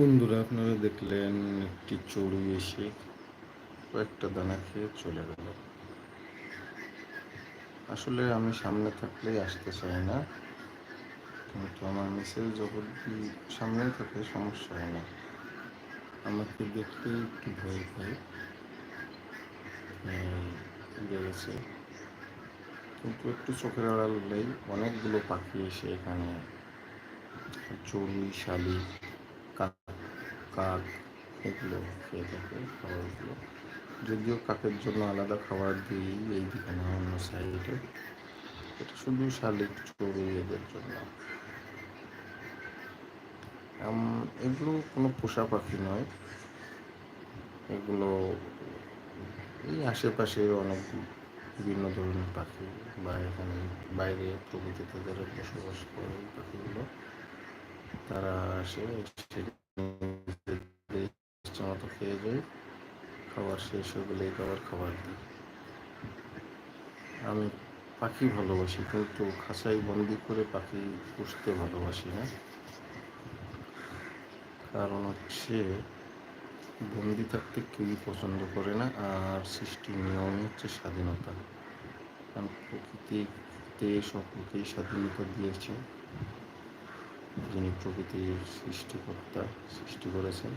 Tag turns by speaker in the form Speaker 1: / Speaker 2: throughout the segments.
Speaker 1: বন্ধুরা, আপনারা দেখলেন একটি চড়ু এসে কয়েকটা দানা খেয়ে চলে গেল। আসলে আমি সামনে থাকলেই আসতে চাই না, কিন্তু আমার মিসেস যখন সামনে থাকে, সমস্যা হয় না। আমাকে দেখলে একটু ভয় পাই বেড়েছে কিন্তু একটু চোখের আড়াল হলেই অনেকগুলো পাখি এসে এখানে, চড়ুই, শালিক কাক এগুলো খেয়ে থাকে, খাবারগুলো। যদিও কাকের জন্য আলাদা খাবার দিই এই দিকে না অন্য সাইডে। এটা শুধু শালিক চড়ুই এদের জন্য। এগুলো কোনো পোষা পাখি নয়। এগুলো এই আশেপাশে অনেক বিভিন্ন ধরনের পাখি বা এখানে বাইরে প্রকৃতিতে যারা বসবাস করে পাখিগুলো, তারা আসে মতো খেয়ে যাই, খাবার শেষ হয়ে গেলে খাবার খাবার দিই। আমি পাখি ভালোবাসি, কিন্তু খাঁচাই বন্দি করে পাখি পুষতে ভালোবাসি না। কারণ হচ্ছে বন্দি থাকতে কেউই পছন্দ করে না, আর সৃষ্টির নিয়ম হচ্ছে স্বাধীনতা। কারণ প্রকৃতিতে সকলকেই স্বাধীনতা দিয়েছে। যিনি প্রকৃতির সৃষ্টিকর্তা, সৃষ্টি করেছেন।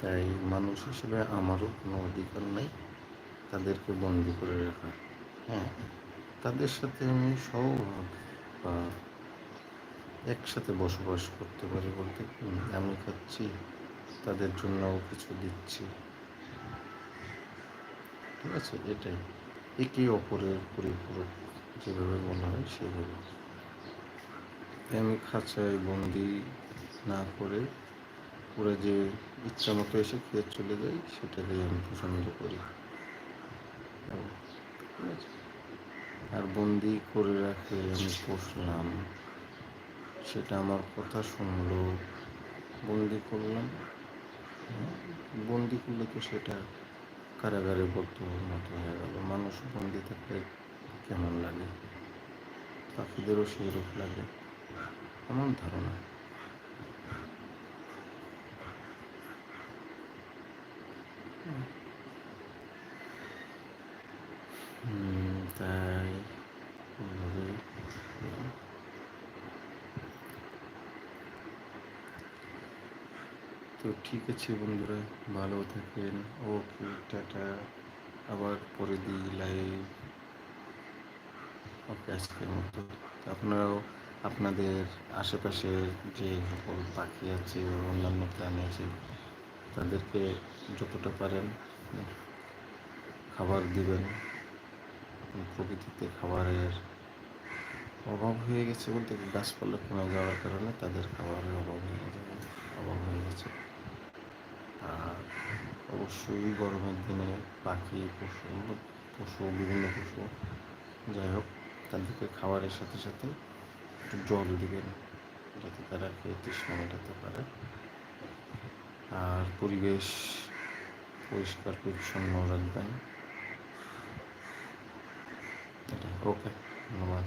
Speaker 1: তাই মানুষ হিসেবে আমারও কোনো অধিকার নেই। তাদেরকে বন্দি করে রাখা। হ্যাঁ তাদের সাথে আমি সহভাগ বা একসাথে বসবাস করতে পারি বলতে আমি খাচ্ছি, তাদের জন্যও কিছু দিচ্ছি। ঠিক আছে, এটাই। একে অপরের পরিপূরক যেভাবে বলা হয় সেভাবে। আমি খাঁচায় বন্দি না করে ওরা যে ইচ্ছা মতো এসে খেয়ে চলে যায় সেটাকেই আমি পছন্দ করি। আর বন্দি করে রাখে আমি পুষলাম। সেটা আমার কথা শুনলো। বন্দি করলাম। বন্দি করলে তো সেটা কারাগারে বর্তমান মতো হয়ে গেল। মানুষ বন্দি থাকলে কেমন লাগে? পাখিদেরও সেই রূপ লাগে। এমন ধারণা। তাই। তো ঠিক আছে বন্ধুরা, ভালো থাকেন। Okay, tata. আবার পরে দিই লাইভ ওকে, আজকের মতো। আপনারাও আপনাদের আশেপাশে যে সকল পাখি আছে, অন্যান্য প্রাণী আছে তাদেরকে যতটা পারেন খাবার দিবেন। প্রকৃতিতে খাবারের অভাব হয়ে গেছে বলতে গাছপালা কমে যাওয়ার কারণে তাদের খাবারের অভাব হয়ে যাবে অভাব হয়ে গেছে। আর অবশ্যই গরমের দিনে পাখি, পশু পশু, বিভিন্ন পশু, যাই হোক, তাদেরকে খাবারের সাথে সাথে একটু জল দিবেন যাতে তারা খেয়ে তৃষ্ণা মেটাতে পারে। আর পরিবেশ পরিষ্কার পরিচ্ছন্ন রাখবেন। ওকে ধন্যবাদ।